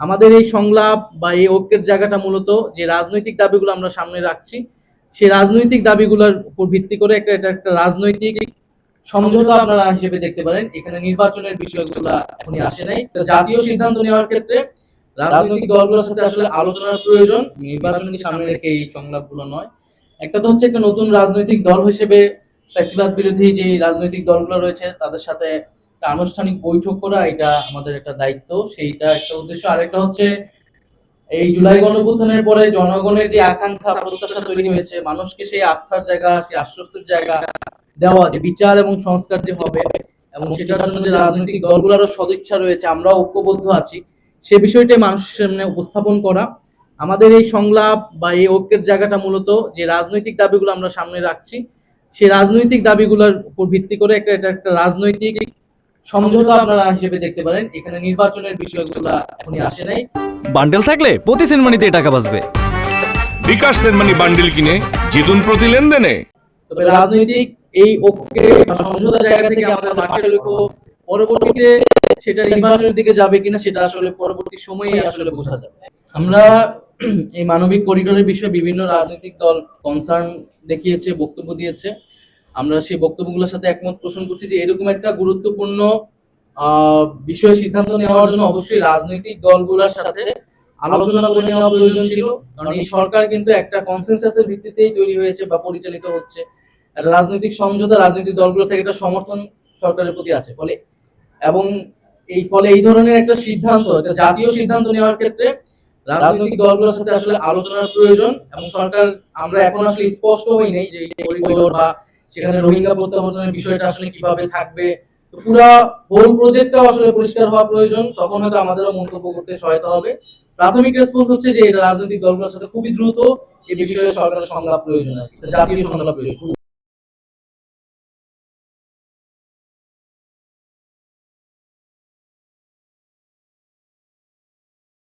আমাদের এই সংলাপ বা এই ঐক্যের জায়গাটা মূলত যে রাজনৈতিক দাবিগুলো আমরা সামনে রাখছি, সেই রাজনৈতিক দাবিগুলোর উপর ভিত্তি করে একটা, এটা একটা রাজনৈতিক সমঝোতা আপনারা হিসেবে দেখতে পারেন। এখানে নির্বাচনের বিষয়গুলো এখনই আসে নাই। জাতীয় সিদ্ধান্ত নেওয়ার ক্ষেত্রে রাজনৈতিক দলগুলোর সাথে আসলে আলোচনার প্রয়োজন। নির্বাচনকে সামনে রেখে এই সংলাপগুলো নয়। একটা তো হচ্ছে একটা নতুন রাজনৈতিক দল হিসেবে ফ্যাসিবাদ বিরোধী যে রাজনৈতিক দলগুলো রয়েছে, তাদের সাথে একটা আনুষ্ঠানিক বৈঠক করা, এটা আমাদের একটা দায়িত্ব। সেইটা একটা উদ্দেশ্য। আরেকটা হচ্ছে, এই জুলাই গণঅভ্যুত্থানের পরে জনগণের যে আকাঙ্ক্ষা, প্রত্যাশা তৈরি হয়েছে, মানুষকে সেই আস্থার জায়গা, সেই আশ্বস্তির জায়গা দেওয়া, যে বিচার এবং সংস্কার যে হবে এবং সেটার জন্য যে রাজনৈতিক দলগুলোরও সদিচ্ছা রয়েছে, আমরাও ঐক্যবদ্ধ আছি। সে বিষয়টাই মানুষের সামনে উপস্থাপন করা। আমাদের এই সংলাপ বা এই ঐক্যের জায়গাটা মূলত যে রাজনৈতিক দাবিগুলো আমরা সামনে রাখছি, সেই রাজনৈতিক দাবিগুলোর উপর ভিত্তি করে একটা, এটা একটা রাজনৈতিক সমঝোতা আপনারা হিসেবে দেখতে পারেন। এখানে নির্বাচনের বিষয়গুলো এখনই আসে নাই। বান্ডেল থাকলে প্রতি সেনমানিতে টাকা বাঁচবে। বিকাশ সেনমানি বান্ডিল কিনে জিতুন প্রতি লেনদেনে। তবে রাজনৈতিক এই ঐক্যে বা সমঝোতার জায়গা থেকে আমাদের মাঠে লক্ষ্য পরবর্তীতে সেটা নির্বাচনের দিকে যাবে কিনা সেটা আসলে পরবর্তী সময়ে আসলে বোঝা যাবে। আমরা এই মানবিক করিডোরের বিষয়ে বিভিন্ন রাজনৈতিক দল কনসার্ন দেখিয়েছে বক্তব্য দিয়েছে। আমরা সেই বক্তব্যগুলোর সাথে একমত পোষণ করছি যে এরকম একটা গুরুত্বপূর্ণ বিষয়ে সিদ্ধান্ত নেওয়ার জন্য অবশ্যই রাজনৈতিক দলগুলোর সাথে আলোচনা করে নেওয়া প্রয়োজন ছিল। কারণ এই সরকার কিন্তু একটা কনসেনসাসের ভিত্তিতেই তৈরি হয়েছে বা পরিচালিত হচ্ছে। রাজনৈতিক সমঝোতা রাজনৈতিক দলগুলো থেকে একটা সমর্থন সরকারের প্রতি আছে। ফলে এবং এই ফলে এই ধরনের একটা সিদ্ধান্ত জাতীয় সিদ্ধান্ত নেওয়ার ক্ষেত্রে রাজনৈতিক দলগুলোর সাথে আসলে আলোচনার প্রয়োজন এবং সরকার, আমরা এখন আসলে স্পষ্ট হই নেই যে বা সেখানে রোহিঙ্গা প্রত্যাবর্তনের বিষয়টা আসলে কীভাবে থাকবে? পুরা হোল প্রজেক্টটা আসলে পরিষ্কার হওয়া প্রয়োজন। তখন হয়তো আমাদেরও মন্তব্য করতে সহায়তা হবে। প্রাথমিক রেসপন্স হচ্ছে যে এটা রাজনৈতিক দলগুলোর সাথে খুবই দ্রুত এই বিষয়ে সরকারের সংলাপ প্রয়োজন আর কি। জাতীয় সংলাপ প্রয়োজন।